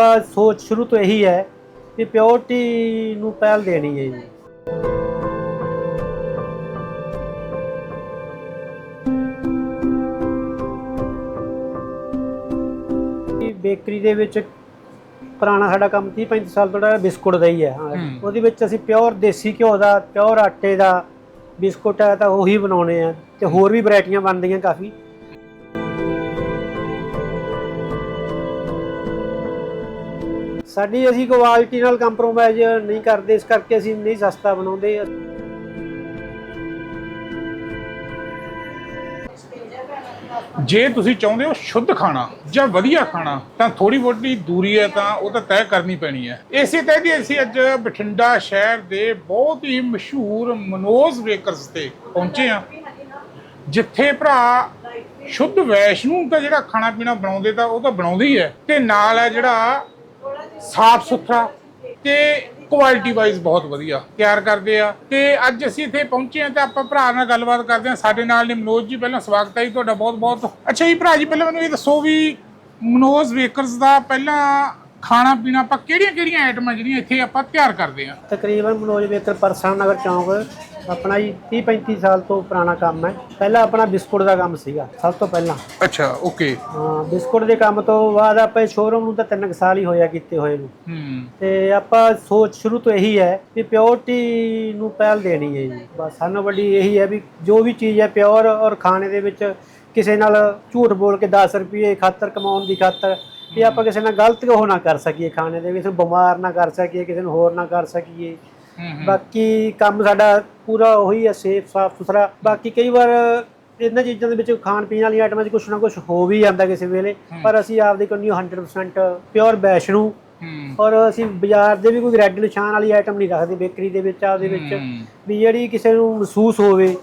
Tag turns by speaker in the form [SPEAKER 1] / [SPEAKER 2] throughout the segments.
[SPEAKER 1] ਆਪਾਂ ਸੋਚ ਸ਼ੁਰੂ ਤੋਂ ਇਹੀ ਹੈ ਕਿ ਪਿਓਰਟੀ ਨੂੰ ਪਹਿਲ ਦੇਣੀ ਹੈ ਜੀ ਬੇਕਰੀ ਦੇ ਵਿੱਚ ਪੁਰਾਣਾ ਸਾਡਾ ਕੰਮ 30 35 ਸਾਲ ਤੋਂ ਜਿਹੜਾ ਬਿਸਕੁਟ ਦਾ ਹੀ ਹੈ ਹਾਂ।
[SPEAKER 2] ਹੂੰ।
[SPEAKER 1] ਉਹਦੇ ਵਿੱਚ ਅਸੀਂ ਪਿਓਰ ਦੇਸੀ ਘਿਓ ਦਾ ਪਿਓਰ ਆਟੇ ਦਾ ਬਿਸਕੁਟ ਹੈ ਤਾਂ ਉਹੀ ਬਣਾਉਣੇ ਆ ਤੇ ਹੋਰ ਵੀ ਵੈਰਾਈਟੀਆਂ ਬਣਦੀਆਂ ਕਾਫੀ ਸਾਡੀ ਅਸੀਂ ਕੁਆਲਿਟੀ ਨਾਲ ਕੰਪਰੋਮਾਈਜ਼ ਨਹੀਂ ਕਰਦੇ, ਇਸ ਕਰਕੇ ਅਸੀਂ ਨਹੀਂ ਸਸਤਾ ਬਣਾਉਂਦੇ।
[SPEAKER 2] ਜੇ ਤੁਸੀਂ ਚਾਹੁੰਦੇ ਹੋ ਸ਼ੁੱਧ ਖਾਣਾ ਜਾਂ ਵਧੀਆ ਖਾਣਾ, ਤਾਂ ਥੋੜੀ ਬਹੁਤੀ ਦੂਰੀ ਹੈ ਤਾਂ ਉਹ ਤਾਂ ਤੈਅ ਕਰਨੀ ਪੈਣੀ ਹੈ। ਇਸੇ ਤਹਿਤ ਹੀ ਅਸੀਂ ਅੱਜ ਬਠਿੰਡਾ ਸ਼ਹਿਰ ਦੇ ਬਹੁਤ ਹੀ ਮਸ਼ਹੂਰ ਮਨੋਜ ਬੇਕਰਸ ਤੇ ਪਹੁੰਚੇ ਹਾਂ। ਜਿੱਥੇ ਭਰਾ ਸ਼ੁੱਧ ਵੈਸ਼ਨੂੰ ਦਾ ਜਿਹੜਾ ਖਾਣਾ ਪੀਣਾ ਬਣਾਉਂਦੇ ਤਾਂ ਉਹ ਤਾਂ ਬਣਾਉਂਦੇ ਹੀ ਹੈ। ਤੇ ਨਾਲ ਹੈ ਜਿਹੜਾ ਸਾਫ਼ ਸੁਥਰਾ। ਤੇ ਕੁਆਲਿਟੀ ਵਾਈਜ਼ ਬਹੁਤ ਵਧੀਆ ਤਿਆਰ ਕਰਦੇ ਆ। ਤੇ ਅੱਜ ਅਸੀਂ ਇੱਥੇ ਪਹੁੰਚੇ ਆ ਤਾਂ ਆਪਾਂ ਭਰਾ ਨਾਲ ਗੱਲਬਾਤ ਕਰਦੇ ਆ। ਸਾਡੇ ਨਾਲ ਨੇ ਮਨੋਜ ਜੀ ਪਹਿਲਾਂ ਸਵਾਗਤ ਹੈ ਜੀ ਤੁਹਾਡਾ ਬਹੁਤ ਬਹੁਤ। ਅੱਛਾ ਜੀ ਭਰਾ ਜੀ ਪਹਿਲਾਂ ਮੈਨੂੰ ਇਹ ਦੱਸੋ ਵੀ ਮਨੋਜ ਬੇਕਰਸ ਦਾ ਪਹਿਲਾਂ ਖਾਣਾ ਪੀਣਾ ਆਪਾਂ ਕਿਹੜੀਆਂ ਕਿਹੜੀਆਂ ਆਈਟਮਾਂ ਜਿਹੜੀਆਂ ਇੱਥੇ ਆਪਾਂ ਤਿਆਰ ਕਰਦੇ ਆ?
[SPEAKER 1] ਤਕਰੀਬਨ ਮਨੋਜ ਬੇਕਰ ਪਰਸਨ ਨਗਰ ਚੌਂਕ ਆਪਣਾ ਜੀ 30 35 ਸਾਲ ਤੋਂ ਪੁਰਾਣਾ ਕੰਮ ਹੈ। ਪਹਿਲਾਂ ਆਪਣਾ ਬਿਸਕੁਟ ਦਾ ਕੰਮ ਸੀਗਾ ਸਭ ਤੋਂ ਪਹਿਲਾਂ।
[SPEAKER 2] ਅੱਛਾ ਓਕੇ।
[SPEAKER 1] ਹਾਂ ਬਿਸਕੁਟ ਦੇ ਕੰਮ ਤੋਂ ਬਾਅਦ ਆਪਾਂ ਸ਼ੋਰੂਮ ਨੂੰ ਤਾਂ ਤਿੰਨ ਕੁ ਸਾਲ ਹੀ ਹੋਇਆ ਕੀਤੇ ਹੋਏ ਨੂੰ।
[SPEAKER 2] ਹੂੰ।
[SPEAKER 1] ਤੇ ਆਪਾਂ ਸੋਚ ਸ਼ੁਰੂ ਤੋਂ ਇਹੀ ਹੈ ਕਿ ਪਿਓਰਟੀ ਨੂੰ ਪਹਿਲ ਦੇਣੀ ਹੈ ਜੀ। ਬਸ ਸਾਨੂੰ ਵੱਡੀ ਇਹੀ ਹੈ ਵੀ ਜੋ ਵੀ ਚੀਜ਼ ਹੈ ਪਿਓਰ ਔਰ ਖਾਣੇ ਦੇ ਵਿੱਚ ਕਿਸੇ ਨਾਲ ਝੂਠ ਬੋਲ ਕੇ 10 ਰੁਪਏ ਖਾਤਰ ਕਮਾਉਣ ਦੀ ਖਾਤਰ ਵੀ ਆਪਾਂ ਕਿਸੇ ਨਾਲ ਗਲਤ ਉਹ ਨਾ ਕਰ ਸਕੀਏ ਖਾਣੇ ਦੇ ਵਿੱਚ ਬਿਮਾਰ ਨਾ ਕਰ ਸਕੀਏ ਕਿਸੇ ਨੂੰ ਹੋਰ ਨਾ ਕਰ ਸਕੀਏ। ਬਾਕੀ ਕੰਮ ਸਾਡਾ ਪੂਰਾ ਉਹੀ ਹੈ ਸੇਫ ਸਾਫ਼ ਸੁਥਰਾ। ਬਾਕੀ ਕਈ ਵਾਰ ਇਹਨਾਂ ਚੀਜ਼ਾਂ ਦੇ ਵਿੱਚ ਖਾਣ ਪੀਣ ਵਾਲੀਆਂ ਆਈਟਮਾਂ 'ਚ ਕੁਛ ਨਾ ਕੁਛ ਹੋ ਵੀ ਜਾਂਦਾ ਕਿਸੇ ਵੇਲੇ। ਪਰ ਅਸੀਂ ਆਪਦੇ ਕੋਲ 100% ਪਿਓਰ ਵੈਸ਼ਨੂੰ।
[SPEAKER 2] ਹੂੰ।
[SPEAKER 1] ਔਰ ਅਸੀਂ ਬਾਜ਼ਾਰ ਦੇ ਵੀ ਕੋਈ ਰੈੱਡ ਨਿਸ਼ਾਨ ਵਾਲੀ ਆਈਟਮ ਨਹੀਂ ਰੱਖਦੇ ਬੇਕਰੀ ਦੇ ਵਿੱਚ ਆਪਦੇ ਵਿੱਚ।
[SPEAKER 2] ਹੂੰ।
[SPEAKER 1] ਵੀ ਜਿਹੜੀ ਕਿਸੇ ਨੂੰ ਮਹਿਸੂਸ ਹੋਵੇ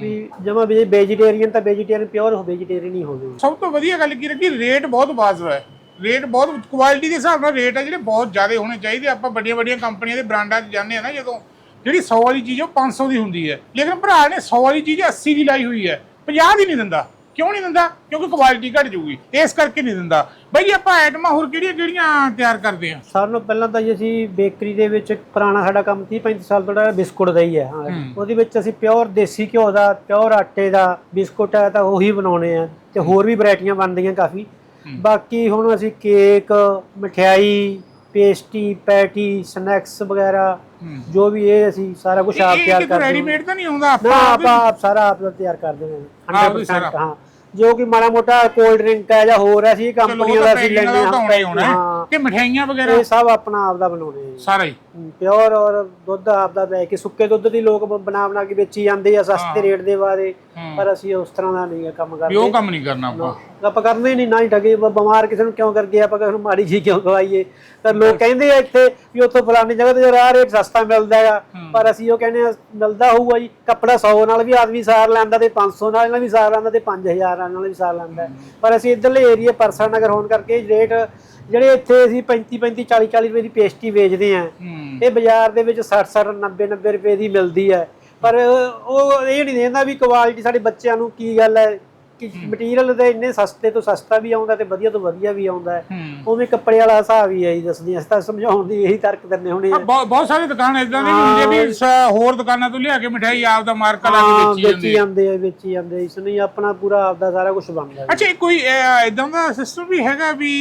[SPEAKER 1] ਵੀ ਜਮਾ ਵੀ ਵੈਜੀਟੇਰੀਅਨ ਤਾਂ ਵੈਜੀਟੇਰੀਅਨ ਪਿਓਰ ਵੈਜੀਟੇਰੀਅਨ ਹੀ ਹੋਵੇ।
[SPEAKER 2] ਸਭ ਤੋਂ ਵਧੀਆ ਗੱਲ ਕੀ ਰੱਖੀ ਰੇਟ ਬਹੁਤ ਵਾਜਬ ਹੈ। ਰੇਟ ਬਹੁਤ ਕੁਆਲਿਟੀ ਦੇ ਹਿਸਾਬ ਨਾਲ ਰੇਟ ਹੈ ਜਿਹੜੇ ਬਹੁਤ ਜ਼ਿਆਦਾ ਹੋਣੇ ਚਾਹੀਦੇ। ਆਪਾਂ ਵੱਡੀਆਂ ਵੱਡੀਆਂ ਕੰਪਨੀਆਂ ਦੇ ਬ੍ਰਾਂਡਾਂ 'ਚ ਜਾਂਦੇ ਆ ਨਾ ਜਦੋਂ ਜਿਹੜੀ 100 ਵਾਲੀ ਚੀਜ਼ ਉਹ 500 ਦੀ ਹੁੰਦੀ ਹੈ। ਲੇਕਿਨ ਭਰਾ ਨੇ 100 ਵਾਲੀ ਚੀਜ਼ 80 ਦੀ ਲਾਈ ਹੋਈ ਹੈ। 50 ਦੀ ਨਹੀਂ ਦਿੰਦਾ। ਕਿਉਂ ਨਹੀਂ ਦਿੰਦਾ? ਕਿਉਂਕਿ ਕੁਆਲਿਟੀ ਘਟ ਜੂਗੀ ਇਸ ਕਰਕੇ ਨਹੀਂ ਦਿੰਦਾ। ਬਈ ਆਪਾਂ ਆਈਟਮਾਂ ਹੋਰ ਕਿਹੜੀਆਂ ਕਿਹੜੀਆਂ ਤਿਆਰ ਕਰਦੇ ਆ?
[SPEAKER 1] ਸਾਰਿਆਂ ਨਾਲੋਂ ਪਹਿਲਾਂ ਤਾਂ ਜੀ ਅਸੀਂ ਬੇਕਰੀ ਦੇ ਵਿੱਚ ਪੁਰਾਣਾ ਸਾਡਾ ਕੰਮ 30 35 ਸਾਲ ਤੋਂ ਜਿਹੜਾ ਬਿਸਕੁਟ ਦਾ ਹੀ ਹੈ। ਹਾਂ
[SPEAKER 2] ਹੂੰ।
[SPEAKER 1] ਉਹਦੇ ਵਿੱਚ ਅਸੀਂ ਪਿਓਰ ਦੇਸੀ ਘਿਓ ਦਾ ਪਿਓਰ ਆਟੇ ਦਾ ਬਿਸਕੁਟ ਹੈ ਤਾਂ ਉਹੀ ਬਣਾਉਣੇ ਆ। ਤੇ ਹੋਰ ਵੀ ਵੈਰਾਈਟੀਆਂ ਬਣਦੀਆਂ ਕਾਫੀ। ਬਾਕੀ ਹੁਣ ਅਸੀਂ ਕੇਕ ਮਠਿਆਈ ਪੇਸਟੀ ਪੈਟੀ ਸਨੈਕਸ ਵਗੈਰਾ। ਜੋ ਵੀ ਇਹ ਅਸੀਂ ਸਾਰਾ ਕੁਝ ਆਪ ਤਿਆਰ ਕਰਦੇ ਹਾਂ।
[SPEAKER 2] ਰੈਡੀਮੇਡ ਤਾਂ ਨਹੀਂ ਆਉਂਦਾ? ਆਪਾਂ ਆਪੇ-
[SPEAKER 1] ਆਪਾਂ ਆਪ ਸਾਰਾ ਆਪ ਤਿਆਰ ਕਰਦੇ ਹਾਂ।
[SPEAKER 2] ਆਪ ਹੀ ਸਾਰਾ।
[SPEAKER 1] 100% ਹਾਂ। ਜੋ ਕਿ ਮਾੜਾ ਮੋਟਾ ਕੋਲਡ ਡਰਿੰਕ ਹੈ ਜਾਂ ਹੋਰ ਹੈ
[SPEAKER 2] ਚਲੋ
[SPEAKER 1] ਕੰਪਨੀਆਂ ਦਾ ਅਸੀਂ ਲੈਂਦੇ
[SPEAKER 2] ਹੀ।
[SPEAKER 1] ਹਾਂ।
[SPEAKER 2] ਤੇ ਮਠਿਆਈਆਂ ਵਗੈਰਾ?
[SPEAKER 1] ਇਹ ਸਭ ਆਪਣਾ ਆਪ ਦਾ ਬਣਾਉਣੇ ਆ
[SPEAKER 2] ਸਾਰਾ ਹੀ?
[SPEAKER 1] ਪਿਓਰ ਔਰ ਦੁੱਧ ਆਪਦਾ ਲੈ ਕੇ ਸੁੱਕੇ ਦੁੱਧ ਦੀ ਲੋਕ ਬ- ਬਣਾ ਬਣਾ ਕੇ ਵੇਚੀ ਜਾਂਦੇ ਆ ਸਸਤੇ ਰੇਟ ਦੇ ਬਾਰੇ। ਪਰ ਅਸੀਂ ਉਸ ਤਰ੍ਹਾਂ ਦਾ ਨਹੀਂ ਕੰਮ
[SPEAKER 2] ਵੀ
[SPEAKER 1] ਕਰਦੇ
[SPEAKER 2] ਉਹ ਕੰਮ ਨਹੀਂ ਕਰਨਾ ਆਪਾਂ।
[SPEAKER 1] ਆਪਾਂ ਕਰਦੇ ਹੀ ਨਹੀਂ ਨਾ ਹੀ ਠਗੇ। ਬ- ਬਿਮਾਰ ਕਿਸੇ ਨੂੰ ਕਿਉਂ ਕਰਗੇ ਆਪਾਂ ਕਿਸੇ ਨੂੰ ਮਾੜੀ ਜੀ ਕਿਉਂ ਖਵਾਈਏ? ਤਾਂ ਲੋਕ ਕਹਿੰਦੇ ਆ ਇੱਥੇ ਵੀ ਉੱਥੋਂ ਫਲਾਣੀ ਜਗ੍ਹਾ ਤੇ ਰਾਹ ਰੇਟ ਸਸਤਾ ਮਿਲਦਾ ਹੈਗਾ ਪਰ ਅਸੀਂ ਉਹ ਕਹਿੰਦੇ ਆ ਮਿਲਦਾ ਹੋਊਗਾ ਜੀ। ਕੱਪੜਾ 100 ਨਾਲ ਵੀ ਆਦਮੀ ਸਾਰ ਲੈਂਦਾ ਤੇ 500 ਨਾਲ ਵੀ ਸਾਰ ਲੈਂਦਾ ਤੇ 5000 ਨਾਲ ਵੀ ਸਾਰ ਲੈਂਦਾ। ਪਰ ਅਸੀਂ ਇਧਰਲੇ ਏਰੀਆ ਪਰਸਾ ਨਗਰ ਹੋਣ ਕਰਕੇ ਰੇਟ ਜਿਹੜੇ ਇੱਥੇ ਅਸੀਂ 35 35 40 40 ਰੁਪਏ ਦੀ ਪੇਸਟੀ ਵੇਚਦੇ ਆ ਇਹ ਬਾਜ਼ਾਰ ਦੇ ਵਿੱਚ 60 60 90 90 ਰੁਪਏ ਦੀ ਮਿਲਦੀ ਹੈ। ਪਰ ਉਹ ਇਹ ਨਹੀਂ ਦੇਂਦਾ ਵੀ ਕੁਆਲਿਟੀ ਸਾਡੇ ਬੱਚਿਆਂ ਨੂੰ ਕੀ ਗੱਲ ਹੈ। ਮਟੀਰੀਅਲ ਦੇ ਇੰਨੇ ਸਸਤੇ ਤੋਂ ਸਸਤਾ ਵੀ ਆਉਂਦਾ ਤੇ ਵਧੀਆ ਤੋਂ ਵਧੀਆ ਵੀ ਆਉਂਦਾ ਉਵੇਂ ਕੱਪੜੇ ਵਾਲਾ ਹਿਸਾਬ ਹੀ ਹੈ ਜੀ ਦੱਸਦੀ ਅਸੀਂ ਤਾਂ ਸਮਝਾਉਣ ਦੀ ਇਹੀ ਤਰਕ ਦਿੰਦੇ ਹੋਣੇ
[SPEAKER 2] ਬਹੁਤ ਬਹੁਤ ਸਾਰੇ ਦੁਕਾਨ ਇਦਾਂ ਦੇ ਹੁੰਦੇ ਵੀ ਹੋਰ ਦੁਕਾਨਾਂ ਤੋਂ ਲਿਆ ਕੇ ਮਠਿਆਈ ਆਪ ਦਾ ਮਾਰਕਾ ਲਾ ਕੇ ਵੇਚੀ ਜਾਂਦੇ ਆ।
[SPEAKER 1] ਵੇਚੀ ਜਾਂਦੇ। ਇਸ ਲਈ ਆਪਣਾ ਪੂਰਾ ਆਪਦਾ ਸਾਰਾ ਕੁਝ ਬਣਦਾ।
[SPEAKER 2] ਅੱਛਾ ਕੋਈ ਇਦਾਂ ਦਾ ਸਿਸਟਮ ਵੀ ਹੈਗਾ ਵੀ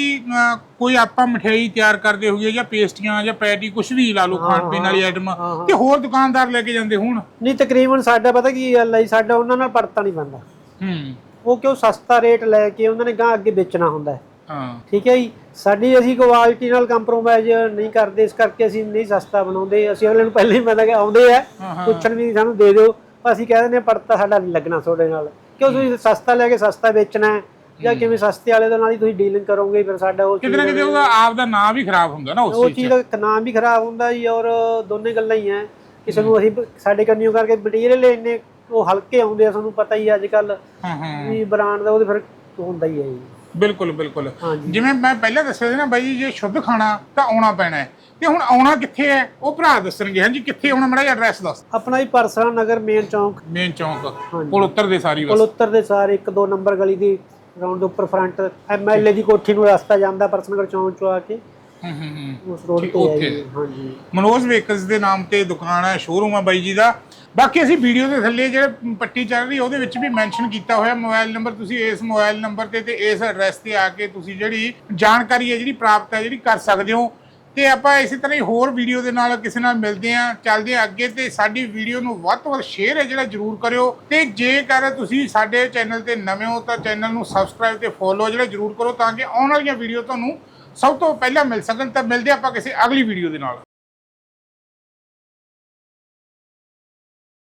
[SPEAKER 2] ਕੋਈ ਆਪਾਂ ਮਠਿਆਈ ਤਿਆਰ ਕਰਦੇ ਹੋਈਏ ਜਾਂ ਪੇਸਟੀਆਂ ਜਾਂ ਪੈਟੀ ਕੁਝ ਵੀ ਲਾ ਲਓ ਖਾਣ ਪੀਣ ਵਾਲੀ ਆਈਟਮ ਤੇ ਹੋਰ ਦੁਕਾਨਦਾਰ ਲੈ ਕੇ ਜਾਂਦੇ ਹੋਣ?
[SPEAKER 1] ਨਹੀਂ ਤਕਰੀਬਨ ਸਾਡਾ ਪਤਾ ਕੀ ਗੱਲ ਹੈ ਸਾਡਾ ਉਹਨਾਂ ਨਾਲ ਪੜਤਾ ਨਹੀਂ ਬੰਦਾ
[SPEAKER 2] ਹੂੰ।
[SPEAKER 1] ਉਹ ਕਿਉਂ ਸਸਤਾ ਰੇਟ ਲੈ ਕੇ ਉਹਨਾਂ ਨੇ ਗਾਂ ਅੱਗੇ ਵੇਚਣਾ ਹੁੰਦਾ ਹੈ?
[SPEAKER 2] ਹਾਂ।
[SPEAKER 1] ਠੀਕ ਹੈ ਜੀ? ਸਾਡੀ ਅਸੀਂ ਕੁਆਲਿਟੀ ਨਾਲ ਕੰਪਰੋਮਾਈਜ਼ ਨਹੀਂ ਕਰਦੇ ਇਸ ਕਰਕੇ ਅਸੀਂ ਨਹੀਂ ਸਸਤਾ ਬਣਾਉਂਦੇ। ਅਸੀਂ ਅਗਲੇ ਨੂੰ ਪਹਿਲਾਂ ਹੀ ਪਤਾ ਕਿ ਆਉਂਦੇ ਆ। ਪੁੱਛਣ ਵੀ ਸਾਨੂੰ ਦੇ ਦਿਓ। ਅਸੀਂ ਕਹਿ ਦਿੰਦੇ ਹਾਂ ਪੜਤਾ ਸਾਡਾ ਨਹੀਂ ਲੱਗਣਾ ਤੁਹਾਡੇ ਨਾਲ। ਕਿਉਂ ਤੁਸੀਂ ਸਸਤਾ ਲੈ ਕੇ ਸਸਤਾ ਵੇਚਣਾ ਹੈ? ਜਾਂ ਕਿਵੇਂ ਸਸਤੇ ਵਾਲੇ ਦੇ ਨਾਲ ਹੀ ਤੁਸੀਂ ਡੀਲਿੰਗ ਕਰੋਗੇ ਫਿਰ ਸਾਡਾ ਉਹ
[SPEAKER 2] ਕਿਤੇ ਨਾ ਕਿਤੇ ਉਹਦਾ ਆਪ ਦਾ ਨਾਮ ਵੀ ਖਰਾਬ ਹੁੰਦਾ ਨਾ
[SPEAKER 1] ਉਹ
[SPEAKER 2] ਉਸ ਚੀਜ਼
[SPEAKER 1] ਚੀਜ਼ ਦਾ ਨਾਮ ਵੀ ਖਰਾਬ ਹੁੰਦਾ ਜੀ ਔਰ ਦੋਨੇ ਗੱਲਾਂ ਹੀ ਹੈ। ਕਿਸੇ ਨੂੰ ਅਸੀਂ ਸਾਡੇ ਕੰਨਿਓ ਕਰਕੇ ਮਟੀਰੀਅਲ ਇੰਨੇ ਉਹ ਹਲਕੇ ਆਉਂਦੇ ਆ ਤੁਹਾਨੂੰ ਪਤਾ ਹੀ ਅੱਜ ਕੱਲ
[SPEAKER 2] ਹਾਂ ਹਾਂ।
[SPEAKER 1] ਵੀ ਬ੍ਰਾਂਡ ਦਾ ਉਹਦੇ ਫਿਰ ਹੁੰਦਾ ਹੀ ਹੈ ਜੀ।
[SPEAKER 2] ਬਿਲਕੁਲ ਬਿਲਕੁਲ।
[SPEAKER 1] ਹਾਂਜੀ।
[SPEAKER 2] ਜਿਵੇਂ ਮੈਂ ਪਹਿਲਾਂ ਦੱਸਿਆ ਸੀ ਨਾ ਬਾਈ ਜੀ ਜੇ ਸ਼ੁੱਧ ਖਾਣਾ ਤਾਂ ਆਉਣਾ ਪੈਣਾ ਹੈ। ਤੇ ਹੁਣ ਆਉਣਾ ਕਿੱਥੇ ਹੈ? ਉਹ ਭਰਾ ਦੱਸਣਗੇ। ਹਾਂਜੀ ਕਿੱਥੇ ਆਉਣਾ? ਮੜਾ ਜਿਹਾ ਐਡਰੈਸ ਦੱਸ।
[SPEAKER 1] ਆਪਣਾ ਹੀ ਪਰਸਾ ਨਗਰ ਮੇਨ ਚੌਂਕ।
[SPEAKER 2] ਮੇਨ ਚੌਂਕ।
[SPEAKER 1] ਹਾਂਜੀ।
[SPEAKER 2] ਕੋਲ ਉੱਤਰਦੇ ਸਾਰੀ
[SPEAKER 1] ਕੋਲ
[SPEAKER 2] ਬਸ
[SPEAKER 1] ਉੱਤਰ ਦੇ ਸਾਰੇ ਇੱਕ ਦੋ ਨੰਬਰ ਗਲੀ ਦੀ ਗਰਾਊਂਡ ਦੇ ਉੱਪਰ ਫਰੰਟ ਐਮਐਲਏ ਦੀ ਕੋਠੀ ਨੂੰ ਰਸਤਾ ਜਾਂਦਾ ਪਰਸਨਗਰ ਚੌਂਕ ਚੋਂ ਆ ਕੇ।
[SPEAKER 2] ਹੂੰ ਹੂੰ ਹੂੰ।
[SPEAKER 1] ਉਸ ਰੋਡ
[SPEAKER 2] ਠੀਕ,
[SPEAKER 1] ਤੇ ਹੈ
[SPEAKER 2] ਉੱਥੇ।
[SPEAKER 1] ਜੀ ਹਾਂਜੀ।
[SPEAKER 2] ਮਨੋਜ ਵਹੀਕਲਸ ਦੇ ਨਾਮ ਤੇ ਦੁਕਾਨ ਹੈ ਸ਼ੋਰੂਮ ਹੈ ਬਾਈ ਜੀ ਦਾ। ਬਾਕੀ ਅਸੀਂ ਵੀਡੀਓ ਦੇ ਥੱਲੇ ਜਿਹੜੇ ਪੱਟੀ ਚੱਲ ਰਹੀ, ਉਹਦੇ ਵਿੱਚ ਵੀ ਮੈਂਸ਼ਨ ਕੀਤਾ ਹੋਇਆ ਮੋਬਾਈਲ ਨੰਬਰ, ਤੁਸੀਂ ਇਸ ਮੋਬਾਈਲ ਨੰਬਰ ਤੇ ਤੇ ਇਸ ਐਡਰੈਸ ਤੇ ਆ ਕੇ ਤੁਸੀਂ ਜਿਹੜੀ ਜਾਣਕਾਰੀ ਹੈ, ਜਿਹੜੀ ਪ੍ਰਾਪਤ ਹੈ, ਜਿਹੜੀ ਕਰ ਸਕਦੇ ਹੋ। ਤੇ ਆਪਾਂ ਇਸੇ ਤਰ੍ਹਾਂ ਹੀ ਹੋਰ ਵੀਡੀਓ ਦੇ ਨਾਲ ਕਿਸੇ ਨਾਲ ਮਿਲਦੇ ਆਂ ਚੱਲਦੇ ਆਂ ਅੱਗੇ ਤੇ ਸਾਡੀ ਵੀਡੀਓ ਨੂੰ ਵੱਧ ਤੋਂ ਵੱਧ ਸ਼ੇਅਰ ਹੈ ਜਿਹੜਾ ਜਰੂਰ ਕਰਿਓ। ਤੇ ਜੇਕਰ ਤੁਸੀਂ ਸਾਡੇ ਚੈਨਲ ਤੇ ਨਵੇਂ ਹੋ ਤਾਂ ਚੈਨਲ ਨੂੰ ਸਬਸਕ੍ਰਾਈਬ ਤੇ ਫੋਲੋ ਜਿਹੜਾ ਜਰੂਰ ਕਰੋ ਤਾਂ ਕਿ ਆਉਣ ਵਾਲੀਆਂ ਵੀਡੀਓ ਤੁਹਾਨੂੰ ਸਭ ਤੋਂ ਪਹਿਲਾਂ ਮਿਲ ਸਕਣ। ਤਾਂ ਮਿਲਦੇ ਆਪਾਂ ਕਿਸੇ ਅਗਲੀ ਵੀਡੀਓ ਦੇ ਨਾਲ।